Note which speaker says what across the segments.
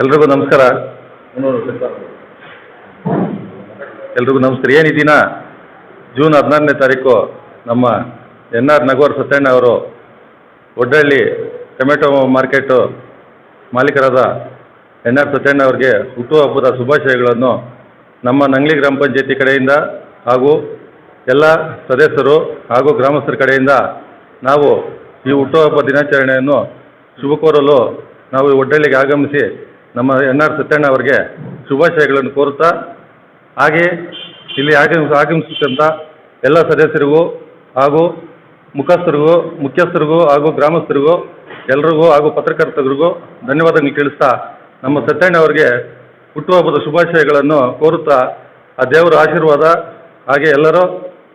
Speaker 1: ಎಲ್ರಿಗೂ ನಮಸ್ಕಾರ. ಎಲ್ರಿಗೂ ನಮಸ್ಕಾರ. ಏನು ದಿನ? ಜೂನ್ ಹದಿನಾರನೇ ತಾರೀಕು ನಮ್ಮ ಎನ್ ಆರ್ ನಗೋರ್ ಸತ್ಯಣ್ಣ ಅವರು ಒಡ್ಡಳ್ಳಿ ಟೊಮೆಟೊ ಮಾರ್ಕೆಟು ಮಾಲೀಕರಾದ ಎನ್ ಆರ್ ಸತ್ಯಣ್ಣ ಅವರಿಗೆ ಹುಟ್ಟುಹಬ್ಬದ ಶುಭಾಶಯಗಳನ್ನು ನಮ್ಮ ನಂಗ್ಲಿ ಗ್ರಾಮ ಪಂಚಾಯತಿ ಕಡೆಯಿಂದ ಹಾಗೂ ಎಲ್ಲ ಸದಸ್ಯರು ಹಾಗೂ ಗ್ರಾಮಸ್ಥರ ಕಡೆಯಿಂದ ನಾವು ಈ ಹುಟ್ಟುಹಬ್ಬ ದಿನಾಚರಣೆಯನ್ನು ಶುಭ ಕೋರಲು ನಾವು ಒಡ್ಡಳ್ಳಿಗೆ ಆಗಮಿಸಿ ನಮ್ಮ ಎನ್ ಆರ್ ಸತ್ಯಣ್ಣ ಅವರಿಗೆ ಶುಭಾಶಯಗಳನ್ನು ಕೋರುತ್ತಾ, ಹಾಗೆ ಇಲ್ಲಿ ಆಗಮಿಸ ಆಗಮಿಸಿದಂಥ ಎಲ್ಲ ಸದಸ್ಯರಿಗೂ ಹಾಗೂ ಮುಖಸ್ಥರಿಗೂ, ಮುಖ್ಯಸ್ಥರಿಗೂ ಹಾಗೂ ಗ್ರಾಮಸ್ಥರಿಗೂ, ಎಲ್ರಿಗೂ ಹಾಗೂ ಪತ್ರಕರ್ತರಿಗೂ ಧನ್ಯವಾದಗಳು ತಿಳಿಸ್ತಾ ನಮ್ಮ ಸತ್ಯಣ್ಣ ಅವರಿಗೆ ಹುಟ್ಟುಹಬ್ಬದ ಶುಭಾಶಯಗಳನ್ನು ಕೋರುತ್ತಾ, ಆ ದೇವರ ಆಶೀರ್ವಾದ ಹಾಗೆ ಎಲ್ಲರೂ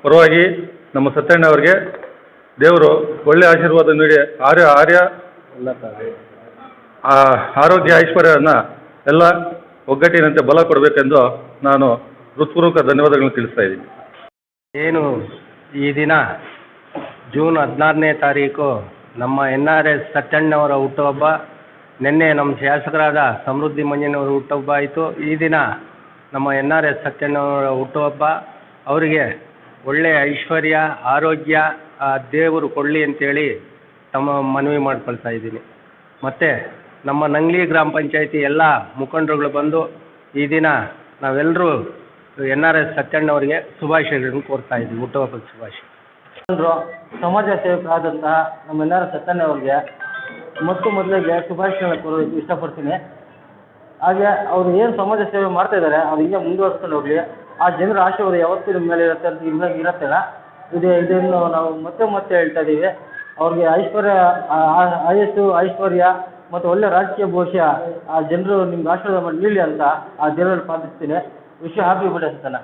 Speaker 1: ಪರವಾಗಿ ನಮ್ಮ ಸತ್ಯಣ್ಣ ಅವರಿಗೆ ದೇವರು ಒಳ್ಳೆಯ ಆಶೀರ್ವಾದ ನೀಡಿ, ಆರ್ಯ ಆರ್ಯ ಆ ಆರೋಗ್ಯ ಐಶ್ವರ್ಯವನ್ನು ಎಲ್ಲ ಒಗ್ಗಟ್ಟಿನಂತೆ ಬಲ ಕೊಡಬೇಕೆಂದು ನಾನು ಹೃತ್ಪೂರ್ವಕ ಧನ್ಯವಾದಗಳನ್ನು ತಿಳಿಸ್ತಾ ಇದ್ದೀನಿ.
Speaker 2: ಏನು ಈ ದಿನ ಜೂನ್ ಹದಿನಾರನೇ ತಾರೀಕು ನಮ್ಮ ಎನ್ ಆರ್ ಎಸ್ ಸತ್ಯಣ್ಣವರ ಹುಟ್ಟುಹಬ್ಬ, ನಿನ್ನೆ ನಮ್ಮ ಶಾಸಕರಾದ ಸಮೃದ್ಧಿ ಮಂಜಣ್ಣವರ ಹುಟ್ಟುಹಬ್ಬ ಆಯಿತು. ಈ ದಿನ ನಮ್ಮ ಎನ್ ಆರ್ ಎಸ್ ಸತ್ಯಣ್ಣವರ ಹುಟ್ಟುಹಬ್ಬ. ಅವರಿಗೆ ಒಳ್ಳೆಯ ಐಶ್ವರ್ಯ, ಆರೋಗ್ಯ, ಆ ದೇವರು ಕೊಡಲಿ ಅಂತೇಳಿ ತಮ್ಮ ಮನವಿ ಮಾಡ್ಕೊಳ್ತಾ ಇದ್ದೀನಿ. ಮತ್ತು ನಮ್ಮ ನಂಗ್ಲಿ ಗ್ರಾಮ ಪಂಚಾಯಿತಿ ಎಲ್ಲ ಮುಖಂಡರುಗಳು ಬಂದು ಈ ದಿನ ನಾವೆಲ್ಲರೂ ಎನ್ ಆರ್ ಎಸ್ ಸತ್ಯಣ್ಣವರಿಗೆ ಶುಭಾಶಯಗಳನ್ನು ಕೋರ್ತಾ ಇದ್ದೀವಿ ಹುಟ್ಟುಹಬ್ಬದ ಶುಭಾಶಯ.
Speaker 3: ಸಮಾಜ ಸೇವಕರಾದಂತಹ ನಮ್ಮ ಎನ್ ಆರ್ ಎಸ್ ಅವರಿಗೆ ಮತ್ತು ಮೊದಲಿಗೆ ಶುಭಾಶಯಗಳನ್ನು ಕೋರೋದಕ್ಕೆ ಇಷ್ಟಪಡ್ತೀನಿ. ಹಾಗೆ ಅವರು ಏನು ಸಮಾಜ ಸೇವೆ ಮಾಡ್ತಾ ಇದ್ದಾರೆ, ಅವ್ರು ಹಿಂಗೆ ಮುಂದುವರ್ಸ್ಕೊಂಡು ಹೋಗಲಿ, ಆ ಜನರ ಆಶೀರ್ವಾದ ಯಾವತ್ತೂ ನಿಮ್ಮ ಮೇಲೆ ಇರುತ್ತೆ ಅಂತ ಇಲ್ಲ ಇರುತ್ತಲ್ಲ ಇದು ಇದನ್ನು ನಾವು ಮತ್ತೆ ಮತ್ತೆ ಹೇಳ್ತಾ ಇದ್ದೀವಿ. ಅವ್ರಿಗೆ ಐಶ್ವರ್ಯ ಆಯಸ್ಸು, ಐಶ್ವರ್ಯ ಮತ್ತು ಒಳ್ಳೆ ರಾಜಕೀಯ ಭವಿಷ್ಯ ಆ ಜನರು ನಿಮ್ಗೆ ಆಶೀರ್ವಾದ ಮಾಡಿ ನೀಡಲಿ ಅಂತ ಆ ದೇವರಲ್ಲಿ ಪ್ರಾರ್ಥಿಸ್ತೀನಿ. ವಿಶ್ವ ಹ್ಯಾಪಿ ಬರ್ಡೇ ಸತ್ಯಣ್ಣ.